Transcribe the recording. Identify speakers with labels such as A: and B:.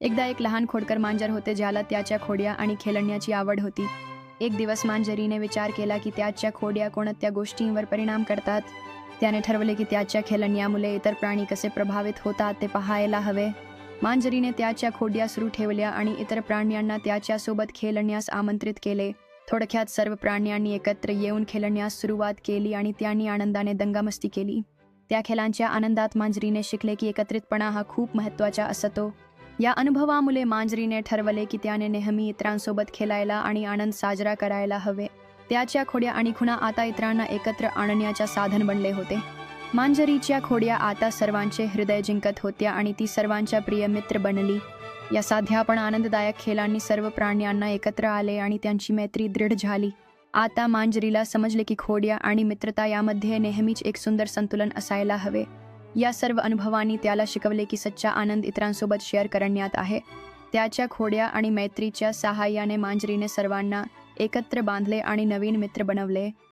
A: एकदा एक लहान खोडकर मांजर होते ज्याला त्याच्या खोड्या आणि खेळण्याची आवड होती. एक दिवस मांजरीने विचार केला की त्याच्या खोड्या कोणत्या गोष्टींवर परिणाम करतात? त्याने ठरवले की त्याच्या खेळण्यामुळे इतर प्राणी कसे प्रभावित होतात ते पाहायला हवे. मांजरीने त्याच्या खोड्या सुरू ठेवल्या आणि इतर प्राण्यांना त्याच्यासोबत खेळण्यास आमंत्रित केले. थोडक्यात सर्व प्राण्यांनी एकत्र येऊन खेळण्यास सुरुवात केली आणि त्यांनी आनंदाने दंगामस्ती केली. त्या खेळांच्या आनंदात मांजरीने शिकले की एकत्रितपणा हा खूप महत्त्वाचा असतो. या अनुभवामुळे मांजरीने ठरवले की त्याने नेहमी इतरांसोबत खेळायला आणि आनंद साजरा करायला हवे. त्याच्या खोड्या आणि खुणा आता इतरांना एकत्र आणण्याच्या साधन बनले होते. मांजरीच्या खोड्या आता सर्वांचे हृदय जिंकत होत्या आणि ती सर्वांच्या प्रिय मित्र बनली. या साध्या पण आनंददायक खेळांनी सर्व प्राण्यांना एकत्र आले आणि त्यांची मैत्री दृढ झाली. आता मांजरीला समजले की खोड्या आणि मित्रता यामध्ये नेहमीच एक सुंदर संतुलन असायला हवे. या सर्व अनुभवांनी त्याला शिकवले की सच्चा आनंद इतरांसोबत शेअर करण्यात आहे. त्याच्या खोड्या आणि मैत्रीच्या सहाय्याने मांजरीने सर्वांना एकत्र बांधले आणि नवीन मित्र बनवले.